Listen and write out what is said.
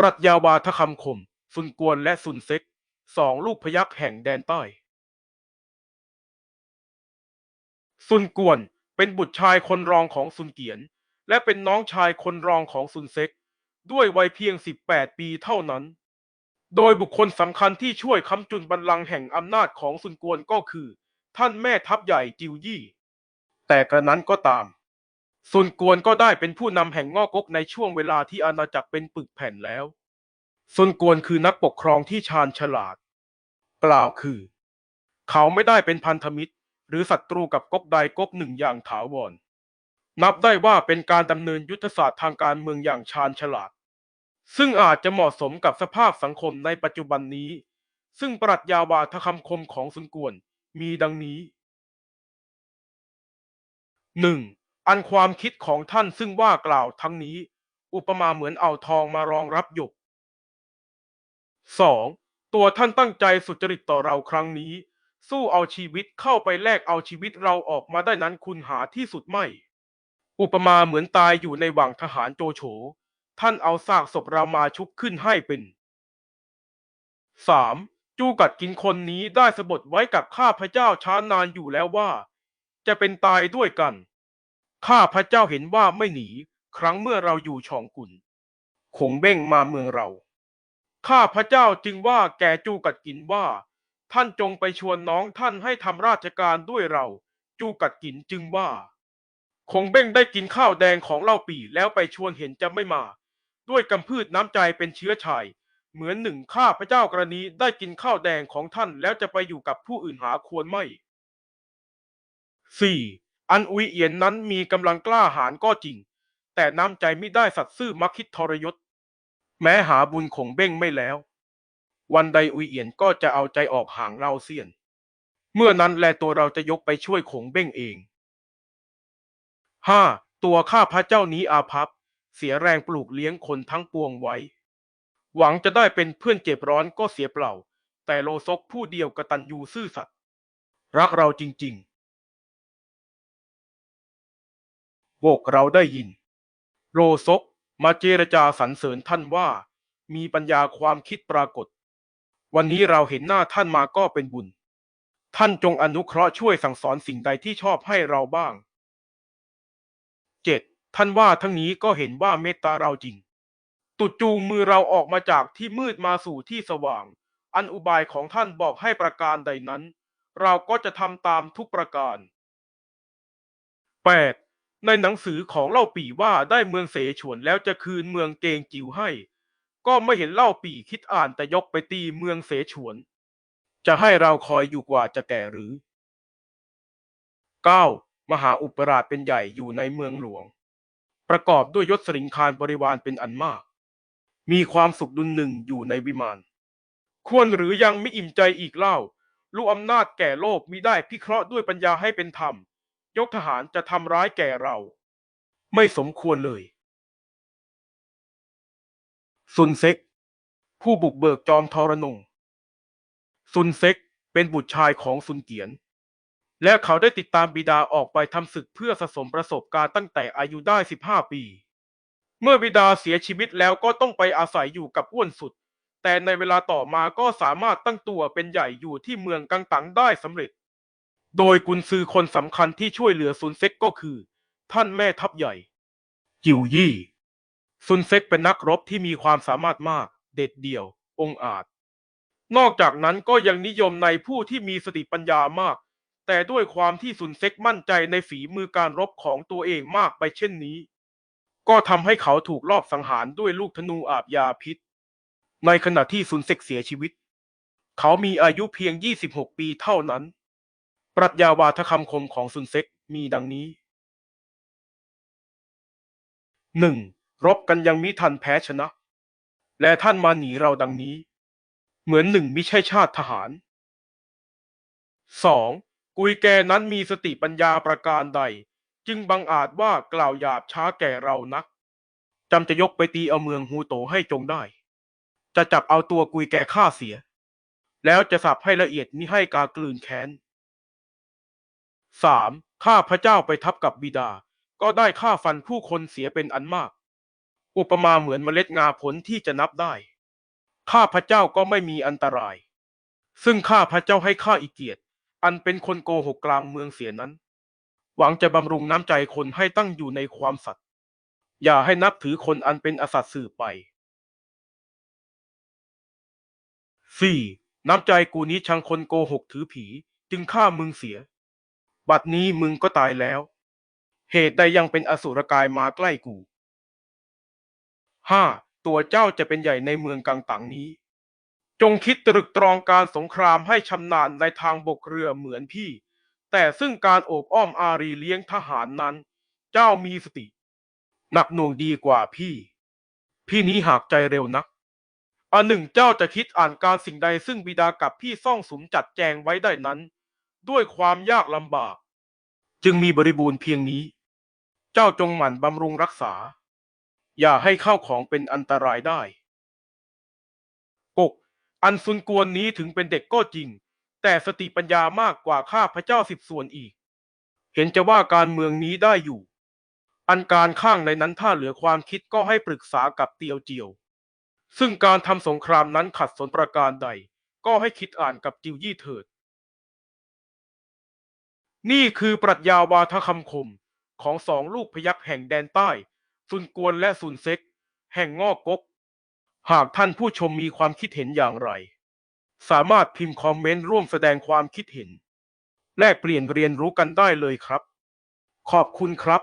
ปรัชญาวาทคำคมซุนกวนและซุนเซ็กสองลูกพยัคฆ์แห่งแดนใต้ ซุนกวนเป็นบุตรชายคนรองของซุนเกียน และเป็นน้องชายคนรองของซุนเซ็ก ด้วยวัยเพียง 18 ปีเท่านั้น โดยบุคคลสำคัญที่ช่วยค้ำจุนบัลลังก์แห่งอำนาจของซุนกวนก็คือ ท่านแม่ทัพใหญ่จิวยี่ แต่กระนั้นก็ตาม ซุนกวนก็ได้เป็นผู้นำแห่งงอกกในช่วงเวลาที่อาณาจักรเป็นปึกแผ่นแล้วซุนกวนคือนักปกครองที่ชาญฉลาด กล่าวคือ เขาไม่ได้เป็นพันธมิตร หรือศัตรูกับก๊กใดก๊กหนึ่งอย่างถาวร นับได้ว่าเป็นการดำเนินยุทธศาสตร์ทางการเมืองอย่างชาญฉลาด ซึ่งอาจจะเหมาะสมกับสภาพสังคมในปัจจุบันนี้ ซึ่งปรัชญาวาทคำคมของซุนกวนมีดังนี้ 1. อันความคิดของท่านซึ่งว่ากล่าวทั้งนี้ อุปมาเหมือนเอาทองมารองรับหยก 2. ตัวท่านตั้งใจสุจริตต่อเราครั้งนี้ สู้เอาชีวิตเข้าไปแลกเอาชีวิตเราออกมาได้นั้นคุณหาที่สุดไม่ อุปมาเหมือนตายอยู่ในหว่างทหารโจโฉ ท่านเอาซากศพเรามาชุบขึ้นให้เป็น 3. จูกัดกินคนนี้ได้สะบดไว้กับข้าพเจ้าช้านานอยู่แล้วว่า จะเป็นตายด้วยกัน ข้าพระเจ้าเห็นว่าไม่หนี ครั้งเมื่อเราอยู่ชองกุนคงเบ้งมาเมืองเรา ข้าพระเจ้าจึงว่าแก่จูกัดกินว่า ท่านจงไปชวนน้องท่านให้ทำราชการด้วยเรา จูกัดกินจึงว่า คงเบ้งได้กินข้าวแดงของเล่าปี่แล้วไปชวนเห็นจะไม่มา ด้วยกำพืชน้ำใจเป็นเชื้อชาย เหมือนหนึ่งข้าพระเจ้ากรณีได้กินข้าวแดงของท่านแล้วจะไปอยู่กับผู้อื่นหาควรไม่ 4. อันอุยเอียนนั้นมีกำลังกล้าหาญก็จริง แต่น้ำใจไม่ได้สัตย์ซื่อมักคิดทรยศ แม้หาบุญคงเบ้งไม่แล้ว วันใดอุยเอียนก็จะเอาใจออกห่างเราเสียน เมื่อนั้นแลตัวเราจะยกไปช่วยคงเบ้งเอง 5. ตัวข้าพระเจ้านี้อาภัพ เสียแรงปลูกเลี้ยงคนทั้งปวงไว้ หวังจะได้เป็นเพื่อนเจ็บร้อนก็เสียเปล่า แต่โลซกผู้เดียวกระตัญญูซื่อสัตย์รักเราจริง ๆ โวกเราได้ยิน โรซกมาเจรจาสรรเสริญท่านว่า มีปัญญาความคิดปรากฏ วันนี้เราเห็นหน้าท่านมาก็เป็นบุญ ท่านจงอนุเคราะห์ช่วยสั่งสอนสิ่งใดที่ชอบให้เราบ้าง 7. ท่านว่าทั้งนี้ก็เห็นว่าเมตตาเราจริง ตุดจูงมือเราออกมาจากที่มืดมาสู่ที่สว่าง อันอุบายของท่านบอกให้ประการใดนั้น เราก็จะทำตามทุกประการ 8. ในหนังสือของเล่าปี่ว่าได้เมืองเสฉวนแล้วจะคืนเมืองเกงจิวให้ ก็ไม่เห็นเล่าปี่คิดอ่านแต่ยกไปตีเมืองเสฉวน จะให้เราคอยอยู่กว่าจะแก่หรือ 9. มหาอุปราชเป็นใหญ่อยู่ในเมืองหลวง ประกอบด้วยยศสริงคารบริวารเป็นอันมาก มีความสุขดุลหนึ่งอยู่ในวิมาน ควรหรือยังไม่อิ่มใจอีกเล่าลูกอำนาจแก่โลกมิได้พิเคราะห์ด้วยปัญญาให้เป็นธรรม ยกทหารจะทำร้ายแก่เรา ไม่สมควรเลย ซุนเซ็ก ผู้บุกเบิกจอมทรนงซุนเซ็กเป็นบุตรชายของซุนเกียน และเขาได้ติดตามบิดาออกไปทำศึกเพื่อสะสมประสบการณ์ตั้งแต่อายุได้ 15 ปี เมื่อบิดาเสียชีวิตแล้วก็ต้องไปอาศัยอยู่กับอ้วนสุด แต่ในเวลาต่อมาก็สามารถตั้งตัวเป็นใหญ่อยู่ที่เมืองกังตังได้สำเร็จ โดยกุนซือคนสำคัญที่ช่วยเหลือซุนเซ็กก็คือ ท่านแม่ทัพใหญ่ จิวยี่ซุนเซ็กเป็นนักรบที่มีความสามารถมาก เด็ดเดี่ยว องอาจ นอกจากนั้นก็ยังนิยมในผู้ที่มีสติปัญญามาก แต่ด้วยความที่ซุนเซ็กมั่นใจในฝีมือการรบของตัวเองมากไปเช่นนี้ ก็ทำให้เขาถูกลอบสังหารด้วยลูกธนูอาบยาพิษ ในขณะที่ซุนเซ็กเสียชีวิต เขามีอายุเพียง 26 ปีเท่านั้น ปรัชญาวาทคำคมของซุนเซ็กมีดังนี้หนึ่งรบกันยังมิทันแพ้ชนะ และท่านมาหนีเราดังนี้ เหมือนหนึ่งมิใช่ชาติทหารสองกุยแกนั้นมีสติปัญญาประการใด จึงบังอาจว่ากล่าวหยาบช้าแก่เรานักจำจะยกไปตีเอาเมืองฮูโตให้จงได้ จะจับเอาตัวกุยแกฆ่าเสีย แล้วจะสับให้ละเอียดมิให้กากลืนแค้น สามข้าพระเจ้าไปทับกับบิดา ก็ได้ฆ่าฟันผู้คนเสียเป็นอันมาก อุปมาเหมือนเมล็ดงาผลที่จะนับได้ ข้าพระเจ้าก็ไม่มีอันตราย ซึ่งข้าพระเจ้าให้ข้าอีเกียรติ อันเป็นคนโกหกกลางเมืองเสียนั้น หวังจะบำรุงน้ำใจคนให้ตั้งอยู่ในความสัตย์ อย่าให้นับถือคนอันเป็นอสัตย์สืบไป 4. น้ำใจกูนี้ชังคนโกหกถือผี จึงฆ่ามึงเสีย บัดนี้มึงก็ตายแล้ว เหตุใดยังเป็นอสุรกายมาใกล้กู 5. ตัวเจ้าจะเป็นใหญ่ในเมืองกังตังนี้ จงคิดตรึกตรองการสงครามให้ชำนาญในทางบกเรือเหมือนพี่ แต่ซึ่งการโอบอ้อมอารีเลี้ยงทหารนั้น เจ้ามีสติ หนักหน่วงดีกว่าพี่ พี่นี้หากใจเร็วนักอันหนึ่งเจ้าจะคิดอ่านการสิ่งใดซึ่งบิดากับพี่ซ่องสุมจัดแจงไว้ได้นั้น ด้วยความยากลำบาก จึงมีบริบูรณ์เพียงนี้ เจ้าจงหมั่นบำรุงรักษา อย่าให้เข้าของเป็นอันตรายได้ กก อันซุนกวนนี้ถึงเป็นเด็กก็จริง แต่สติปัญญามากกว่าข้าพระเจ้าสิบส่วนอีก เห็นจะว่าการเมืองนี้ได้อยู่ อันการข้างในนั้นถ้าเหลือความคิดก็ให้ปรึกษากับเตียวเจียว ซึ่งการทำสงครามนั้นขัดสนประการใด ก็ให้คิดอ่านกับจิวยี่เถิด นี่คือปรัชญาวาทคำคมของสองลูกพยักแห่งแดนใต้ ซุนกวนและซุนเซ็ก แห่งงอกกก หากท่านผู้ชมมีความคิดเห็นอย่างไร สามารถพิมพ์คอมเมนต์ร่วมแสดงความคิดเห็น แลกเปลี่ยนเรียนรู้กันได้เลยครับ ขอบคุณครับ